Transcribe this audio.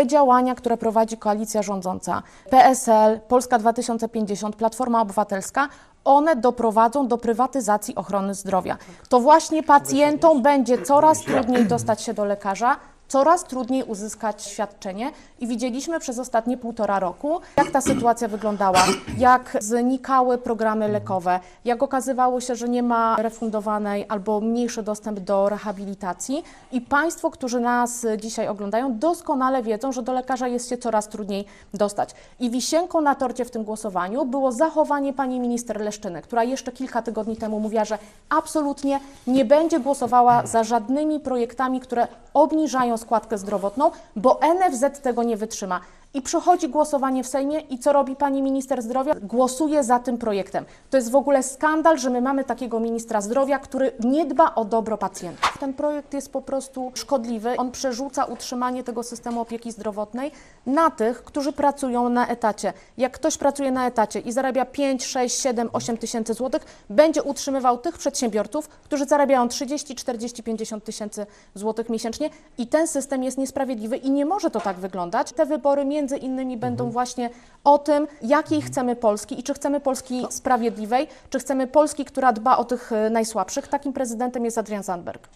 te działania, które prowadzi koalicja rządząca, PSL, Polska 2050, Platforma Obywatelska, one doprowadzą do prywatyzacji ochrony zdrowia. To właśnie pacjentom będzie coraz trudniej dostać się do lekarza, coraz trudniej uzyskać świadczenie i widzieliśmy przez ostatnie półtora roku, jak ta sytuacja wyglądała, jak znikały programy lekowe, jak okazywało się, że nie ma refundowanej albo mniejszy dostęp do rehabilitacji i Państwo, którzy nas dzisiaj oglądają, doskonale wiedzą, że do lekarza jest się coraz trudniej dostać. I wisienką na torcie w tym głosowaniu było zachowanie pani minister Leszczyny, która jeszcze kilka tygodni temu mówiła, że absolutnie nie będzie głosowała za żadnymi projektami, które obniżają składkę zdrowotną, bo NFZ tego nie wytrzyma. I przychodzi głosowanie w Sejmie i co robi pani minister zdrowia? Głosuje za tym projektem. To jest w ogóle skandal, że my mamy takiego ministra zdrowia, który nie dba o dobro pacjentów. Ten projekt jest po prostu szkodliwy. On przerzuca utrzymanie tego systemu opieki zdrowotnej na tych, którzy pracują na etacie. Jak ktoś pracuje na etacie i zarabia 5, 6, 7, 8 tysięcy złotych, będzie utrzymywał tych przedsiębiorców, którzy zarabiają 30, 40, 50 tysięcy złotych miesięcznie i ten system jest niesprawiedliwy i nie może to tak wyglądać. Te wybory między innymi będą właśnie o tym, jakiej chcemy Polski i czy chcemy Polski sprawiedliwej, czy chcemy Polski, która dba o tych e, najsłabszych. Takim prezydentem jest Adrian Zandberg.